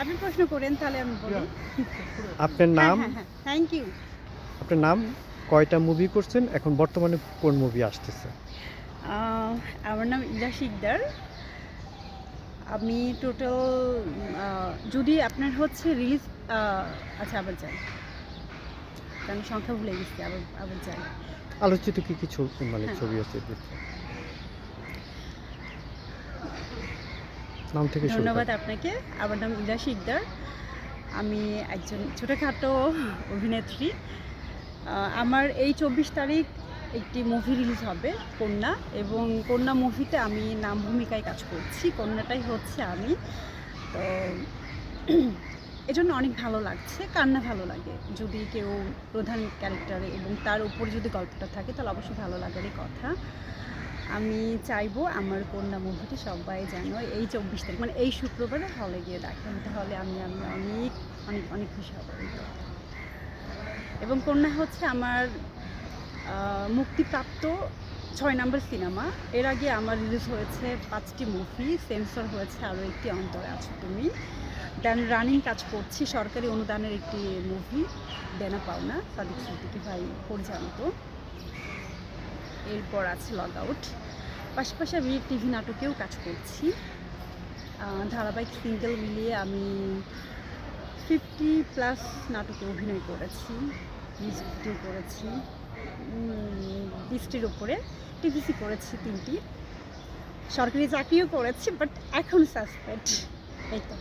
আপনি প্রশ্ন করেন তাহলে আমি বলি। আপনার নাম? থ্যাংক ইউ আপনার নাম? কয়টা মুভি করছেন? এখন বর্তমানে কোন মুভি আসতেছে? আমার নাম ইলা শিকদার। আমি টোটাল যদি আপনার হচ্ছে রিলিজ আচ্ছা আবার যাই। আমি সংখ্যা ভুলে গেছি আবার আবার যাই। আলোচিত কি কি ছবি মানে হ্যাঁ। ছবি আছে এর ভিতরে? নাম থেকে ধন্যবাদ আপনাকে। আমার নাম ইলা শিকদার। আমি একজন ছোটোখাটো অভিনেত্রী। আমার এই চব্বিশ তারিখ একটি মুভি রিলিজ হবে কন্যা। এবং কন্যা মুভিতে আমি নাম ভূমিকায় কাজ করছি। কন্যাটাই হচ্ছে আমি। তো এজন্য অনেক ভালো লাগছে। কান্না ভালো লাগে। যদি কেউ প্রধান ক্যারেক্টারে এবং তার উপর যদি গল্পটা থাকে তাহলে অবশ্যই ভালো লাগারই কথা। আমি চাইব আমার কন্যা মুভিটি সবাই যেন এই চব্বিশ তারিখ মানে এই শুক্রবারে হলে গিয়ে দেখেন, তাহলে আমি আমি অনেক অনেক অনেক খুশি হব। এবং কন্যা হচ্ছে আমার মুক্তিপ্রাপ্ত ছয় নম্বর সিনেমা। এর আগে আমার রিলিজ হয়েছে পাঁচটি মুভি সেন্সর হয়েছে আরও একটি অন্তরে আছো তুমি। দেন রানিং কাজ করছি, সরকারি অনুদানের একটি মুভি দেনা পাওনা, সাদিক সিদ্দিকি ভাই পরিচালিত। এরপর আছে লগ আউট পাশাপাশি আমি টিভি নাটকেও কাজ করছি। ধারাবাহিক সিঙ্গেল মিলিয়ে আমি ফিফটি প্লাস নাটকে অভিনয় করেছি মিউজিকটিও করেছি উম, ওপরে টিভিসি করেছি তিনটি। সরকারি চাকরিও করেছি বাট এখন সাসপেক্ট এই তো।